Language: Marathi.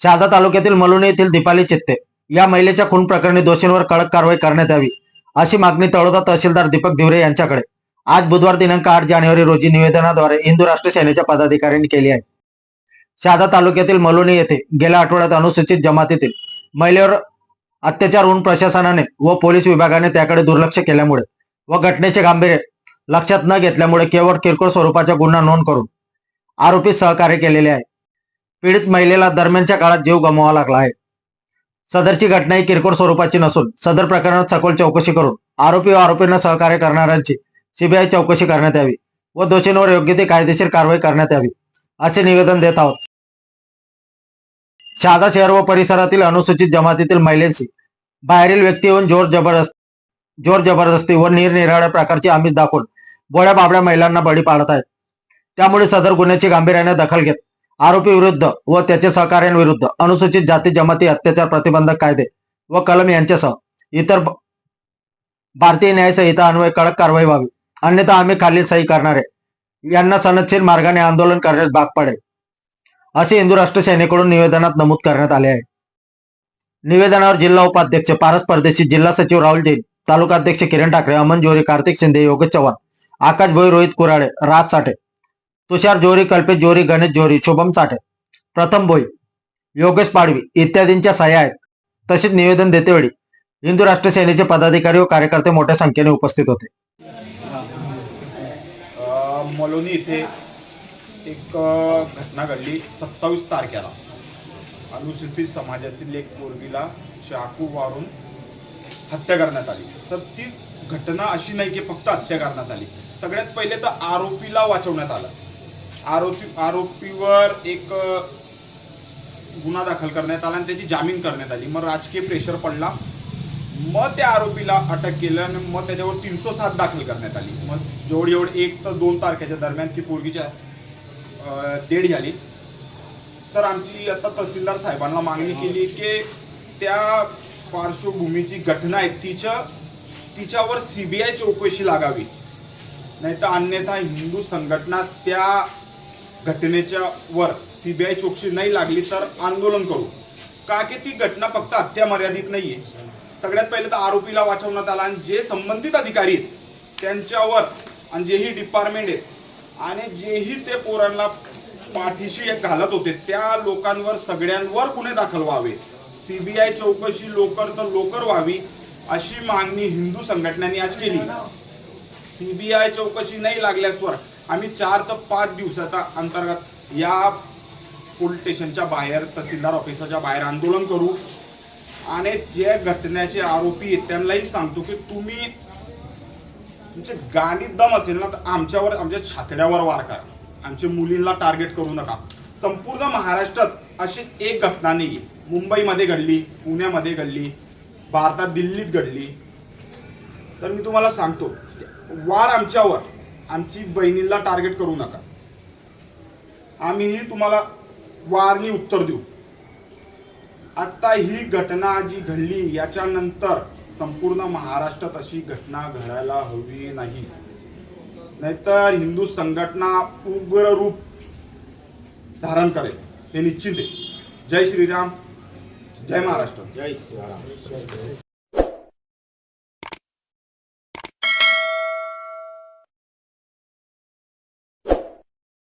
शहादा तालुक्यातील मलुणे येथील दीपाली चित्ते या महिलेच्या खून प्रकरणी दोषींवर कडक कारवाई करण्यात यावी अशी मागणी तळोदा तहसीलदार दीपक धिवरे यांच्याकडे. आज बुधवार दिनांक आठ जानेवारी रोजी निवेदनाद्वारे हिंदू राष्ट्र सेनेच्या पदाधिकाऱ्यांनी केली आहे. शहादा तालुक्यातील मलुणे येथे गेल्या आठवड्यात अनुसूचित जमातीतील महिलेवर अत्याचार होऊन प्रशासनाने व पोलीस विभागाने त्याकडे दुर्लक्ष केल्यामुळे व घटनेचे गांभीर्य लक्षात न घेतल्यामुळे केवळ किरकोळ स्वरूपाचा गुन्हा नोंद करून आरोपी सहकार्य केलेले आहे. पीडित महिलेला दरम्यानच्या काळात जीव गमवावा लागला आहे. सदरची घटना ही किरकोळ स्वरूपाची नसून सदर प्रकरणात सखोल चौकशी करून आरोपी व आरोपींना सहकार्य करणाऱ्यांची सीबीआय चौकशी करण्यात यावी व दोषींवर योग्य ती कायदेशीर कारवाई करण्यात यावी असे निवेदन देत आहोत. शहादा शहर व परिसरातील अनुसूचित जमातीतील महिलांशी बाहेरील व्यक्ती येऊन जोर जबरदस्त जोर जबरदस्ती व निरनिराळ्या प्रकारची आमिष दाखवून बोळ्या बाबड्या महिलांना बळी पाडत आहेत. त्यामुळे सदर गुन्ह्याची गांभीर्याने दखल घेत आरोपी विरुद्ध व त्याच्या सहकार्यांविरुद्ध अनुसूचित जाती जमाती अत्याचार प्रतिबंधक कायदे व कलम यांच्यासह इतर भारतीय न्याय संहिता अन्वये कडक कारवाई व्हावी. अन्यथा आम्ही खालील सही करणारे यांना सनदशील मार्गाने आंदोलन करण्यास भाग पडेल. असे हिंदू राष्ट्र सेनेकडून निवेदनात नमूद करण्यात आले आहे. निवेदनावर जिल्हा उपाध्यक्ष पारस परदेशी जिल्हा सचिव राहुल जैन तालुका अध्यक्ष किरण ठाकरे अमन जोरी कार्तिक शिंदे योगेश चव्हाण आकाश भोई रोहित कुराडे राज साठे तुषार जोरी कल्पेश जोरी गणेश जोरी शुभम साठे प्रथम भोई योगेश पाडवी इत्यादींच्या सह्या आहेत. तसेच निवेदन देतेवेळी हिंदू राष्ट्र सेनेचे पदाधिकारी व कार्यकर्ते मोठ्या संख्येने उपस्थित होते. मलोनी इथे एक घटना घडली सत्तावीस तारखेला. अनुसूचित समाजातील एक पोरगीला चाकू वारून हत्या करण्यात आली. तर ती घटना अशी नाही की फक्त हत्या करण्यात आली. सगळ्यात पहिले तर आरोपीला वाचवण्यात आलं. आरोपी आरोपीवर एक गुन्हा दाखल करण्यात आला आणि त्याची जामीन करण्यात आली. मग राजकीय प्रेशर पडला. मग त्या आरोपीला अटक केलं आणि मग त्याच्यावर तीनशे सात दाखल करण्यात आली. मग जेवढी एवढी एक तर दोन तारखेच्या दरम्यान ती पोरगीच्या डेड झाली. तर आमची आता तहसीलदार साहेबांना मागणी केली की त्या पार्श्वभूमीची घटना आहे तिच्या तिच्यावर सीबीआय चौकशी लागावी. नाही तर अन्यथा हिंदू संघटना त्या घटनेच्या वर सीबीआय चौकशी नाही लागली तर आंदोलन करू. का की ती घटना फक्त हत्या मर्यादित नाहीये? सगळ्यात पहिले तर आरोपीला वाचवण्यात आला आणि जे संबंधित अधिकारी आहेत त्यांच्यावर आणि जेही डिपार्टमेंट आहेत आणि जेही ते पोरांना पाठीशी एक घालत होते त्या लोकांवर सगळ्यांवर गुन्हे दाखल व्हावे. सीबीआय चौकशी लवकर तर लवकर व्हावी अशी मागणी हिंदू संघटनांनी आज केली. सीबीआय चौकशी नाही लागल्यासवर आम्ही चार ते पाच दिवसाच्या अंतर्गत या पोलीस स्टेशनच्या बाहेर तहसीलदार ऑफिसच्या बाहेर आंदोलन करू. आणि जे घटनेचे आरोपी आहेत त्यांनाही सांगतो की तुम्ही तुमचे गाणीत दम असेल ना तर आमच्यावर आमच्या छातड्यावर वार करा. आमच्या मुलींना टार्गेट करू नका. संपूर्ण महाराष्ट्रात अशी एक घटना नाही मुंबईमध्ये घडली पुण्यामध्ये घडली भारतात दिल्लीत घडली. तर मी तुम्हाला सांगतो वार आमच्यावर. आमची बहिणीला टार्गेट करू नका. आम्हीही तुम्हाला वारणी उत्तर देऊ. आत्ता ही घटना जी घडली याच्यानंतर संपूर्ण महाराष्ट्रात अशी घटना घडायला हवी नाही. नाहीतर हिंदू संघटना उग्र रूप धारण करेल हे निश्चित आहे. जय श्रीराम. जय महाराष्ट्र. जय